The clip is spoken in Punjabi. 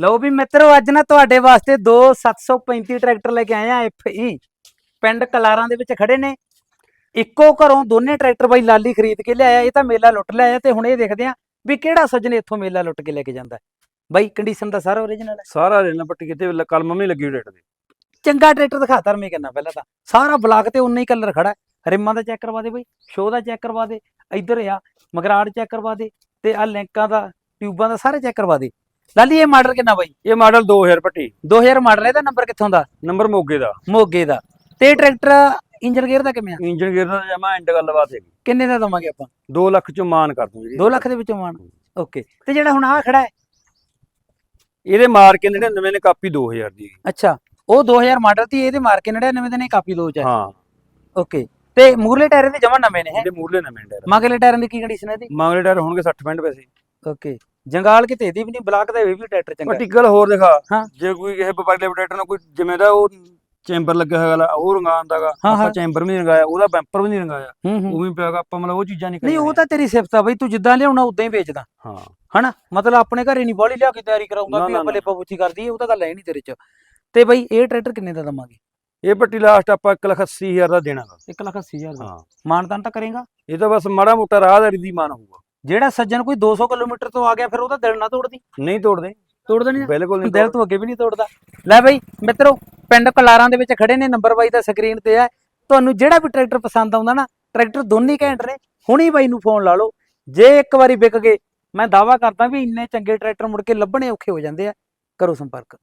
ਲਓ ਵੀ ਮਿੱਤਰੋ ਅੱਜ ਨਾ ਤੁਹਾਡੇ ਵਾਸਤੇ ਦੋ 735 ਟਰੈਕਟਰ ਲੈ ਕੇ ਆਏ ਆ ਐਫਈ ਪਿੰਡ ਕਲਾਰਾਂ ਦੇ ਵਿੱਚ ਖੜੇ ਨੇ। ਇੱਕੋ ਘਰੋਂ ਦੋਨੇ ਟਰੈਕਟਰ ਬਾਈ ਲਾਲੀ ਖਰੀਦ ਕੇ ਲਿਆਇਆ ਇਹ ਤਾਂ ਮੇਲਾ ਲੁੱਟ ਲਿਆਇਆ ਤੇ ਹੁਣ ਇਹ ਦੇਖਦੇ ਆ ਵੀ ਕਿਹੜਾ ਸੱਜਣ ਇੱਥੋਂ ਮੇਲਾ ਲੁੱਟ ਕੇ ਲੈ ਕੇ ਜਾਂਦਾ। ਬਾਈ ਕੰਡੀਸ਼ਨ ਦਾ ਸਾਰਾ ਓਰੀਜਨਲ ਹੈ। ਸਾਰਾ ਰੇਲ ਪੱਟੀ ਕਿਤੇ ਲ- ਕਲਮ ਨਹੀਂ ਲੱਗੀ ਰੇਟ ਦੀ ਚੰਗਾ ਟਰੈਕਟਰ ਦਿਖਾ ਧਰਮੇ ਕਰਨਾ ਪਹਿਲਾਂ ਤਾਂ। ਸਾਰਾ ਬਲਾਕ ਤੇ ਉਨਾ ਹੀ ਕਲਰ ਖੜਾ। ਰਿਮਾਂ ਦਾ ਚੈੱਕ ਕਰਵਾ ਦੇ ਬਾਈ ਸ਼ੋ ਦਾ ਚੈੱਕ ਕਰਵਾ ਦੇ ਇੱਧਰ ਆ ਮਗਰਾੜ ਚੈੱਕ ਕਰਵਾ ਦੇ ਤੇ ਆ ਲਿੰਕਾਂ ਦਾ ਟਿਊਬਾਂ ਦਾ ਸਾਰੇ ਚੈੱਕ ਕਰਵਾ ਦੇ। ਲਾਲੀ ਇਹ ਮਾਡਲ ਕਿੰਨਾ ਬਾਈ? ਇਹ ਮਾਡਲ 2000 ਪੱਟੀ। 2000 ਮਾਡਲ ਇਹਦਾ ਨੰਬਰ ਕਿੱਥੋਂ ਦਾ? ਨੰਬਰ ਮੋਗੇ ਦਾ। ਮੋਗੇ ਦਾ। ਤੇ ਟਰੈਕਟਰ ਇੰਜਨ ਗੇਅਰ ਦਾ ਕਿਵੇਂ ਆ? ਇੰਜਨ ਗੇਅਰ ਦਾ ਜਮਾ ਐਂਡ ਗੱਲਬਾਤ ਹੈਗੀ। ਕਿੰਨੇ ਦਾ ਦਵਾਂਗੇ ਆਪਾਂ? 2 ਲੱਖ ਚ ਮਾਨ ਕਰ ਦੂੰ ਜੀ। 2 ਲੱਖ ਦੇ ਵਿੱਚੋਂ ਮਾਨ। ਓਕੇ। ਤੇ ਜਿਹੜਾ ਹੁਣ ਆ ਖੜਾ ਹੈ? ਇਹਦੇ ਮਾਰ ਕੇ 99 ਨੇ ਕਾਪੀ 2000 ਦੀ। ਅੱਛਾ। ਉਹ 2000 ਮਾਡਲ ਦੀ ਇਹਦੇ ਮਾਰ ਕੇ 99 ਦੇ ਨੇ ਕਾਪੀ ਦੋ ਚ ਹੈ। ਓਕੇ। ਤੇ ਮੂਰਲੇ ਟਾਇਰ ਦੇ ਜਮਾ ਨਵੇਂ ਨੇ ਹੈ? ਇਹਦੇ ਮੂਰਲੇ ਨਵੇਂ ਟਾਇਰ। ਮਗਲੇ ਟਾਇਰਾਂ ਦੀ ਕੀ ਕੰਡੀਸ਼ਨ ਹੈ ਇਹਦੀ? ਮਾਂਗਲੇ ਟਾਇਰ ਹੋਣਗੇ 60 ਪੈਂਟ ਪੈਸੇ। ਓਕੇ। ਜੰਗਾਲ ਕਿਤੇ ਇਹਦੀ ਵੀ ਨਹੀਂ ਬਲਾਕ ਦਾ ਇਹ ਵੀ ਟਰੈਕਟਰ ਚੰਗਾ ਹੈ। ਪਰਟੀਕਲ ਹੋਰ ਦਿਖਾ। ਜੇ ਕੋਈ ਕਿਸੇ ਵਪਾਰੀ ਟਰੈਕਟਰ ਨੂੰ ਕੋਈ ਜਿਵੇਂ ਦਾ ਉਹ ਚੈਂਬਰ ਲੱਗਿਆ ਹੋਇਆ ਉਹ ਰੰਗਾਉਂਦਾਗਾ ਆਪਾਂ। ਚੈਂਬਰ ਵੀ ਨਹੀਂ ਰੰਗਾਇਆ ਉਹਦਾ ਬੈਂਪਰ ਵੀ ਨਹੀਂ ਰੰਗਾਇਆ। ਉਹ ਵੀ ਪਿਆਗਾ ਆਪਾਂ ਮਤਲਬ ਉਹ ਚੀਜ਼ਾਂ ਨਹੀਂ ਨਹੀਂ ਉਹ ਤਾਂ ਤੇਰੀ ਸਿਫਤ ਆ ਬਈ ਤੂੰ ਜਿੱਦਾਂ ਲਿਆਉਣਾ ਉਦਾਂ ਹੀ ਵੇਚਦਾ। ਹਾਂ। ਹਨਾ? ਮਤਲਬ ਆਪਣੇ ਘਰੇ ਨਹੀਂ ਬਾਹਲੀ ਲਿਆ ਕੇ ਤਿਆਰੀ ਕਰਾਉਂਦਾ ਵੀ ਨਾ, ਆਪਾਂ ਨਾ। ਲੇਪਾ ਪੁੱਛੀ ਕਰਦੀ ਉਹ ਤਾਂ ਗੱਲ ਹੈ ਨਹੀਂ ਤੇਰੇ ਚ। ਤੇ ਬਈ ਇਹ ਟਰੈਕਟਰ ਕਿੰਨੇ ਦਾ ਦਵਾਂਗੇ? ਇਹ ਪੱਟੀ ਲਾਸਟ ਆਪਾਂ 180000 ਦਾ ਦੇਣਾ ਗਾ। 1 ਲੱਖ 80000 ਦਾ। ਹਾਂ। ਮਾਨਤਾਨ ਤਾਂ ਕਰੇਗਾ? ਇਹ ਤਾਂ ਬਸ ਮਾੜਾ ਮੋਟਾ ਰਾਹਦਾਰੀ ਦੀ ਮਾਨ ਹੋਊਗਾ। ਜਿਹੜਾ ਸੱਜਣ ਕੋਈ 200 ਕਿਲੋਮੀਟਰ ਤੋਂ ਆ ਗਿਆ ਫਿਰ ਉਹਦਾ ਦਿਲ ਨਾ ਤੋੜਦੀ। ਨਹੀਂ ਤੋੜਦੇ। ਤੋੜਦਾ ਨਹੀਂ? ਬਿਲਕੁਲ ਨਹੀਂ ਦਿਲ ਤੋਂ ਅੱਗੇ ਵੀ ਨਹੀਂ ਤੋੜਦਾ। ਲੈ ਬਈ ਮਿੱਤਰੋ ਪਿੰਡ ਕਲਾਰਾਂ ਦੇ ਵਿੱਚ ਖੜੇ ਨੇ ਨੰਬਰ ਬਾਈ ਦਾ ਸਕਰੀਨ ਤੇ ਆ ਤੁਹਾਨੂੰ ਜਿਹੜਾ ਵੀ ਟਰੈਕਟਰ ਪਸੰਦ ਆਉਂਦਾ ਨਾ ਟਰੈਕਟਰ ਦੋਨੇ ਘੈਂਟ ਨੇ ਹੁਣੀ ਬਾਈ ਨੂੰ ਫੋਨ ਲਾ ਲਓ। ਜੇ ਇੱਕ ਵਾਰੀ ਵਿਕ ਗਏ ਮੈਂ ਦਾਵਾ ਕਰਦਾ ਵੀ ਇੰਨੇ ਚੰਗੇ ਟਰੈਕਟਰ ਮੁੜ ਕੇ ਲੱਭਣੇ ਔਖੇ ਹੋ ਜਾਂਦੇ ਆ। ਕਰੋ ਸੰਪਰਕ।